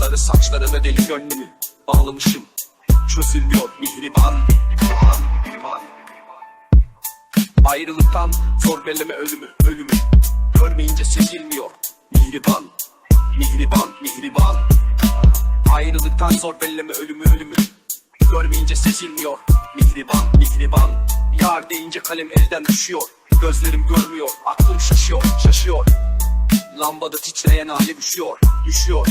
Sarı saçlarına deli gönlümü Bağlamışım. Çözülmüyor mihriban Mihriban. Ayrılıktan zor belleme ölümü ölümü. Görmeyince sezilmiyor Mihriban Mihriban Mihriban. Ayrılıktan zor belleme ölümü ölümü. Görmeyince sezilmiyor Mihriban Mihriban. Yar deyince kalem elden düşüyor Gözlerim görmüyor Aklım şaşıyor Şaşıyor. Lambada titreyen alev düşüyor düşüyor.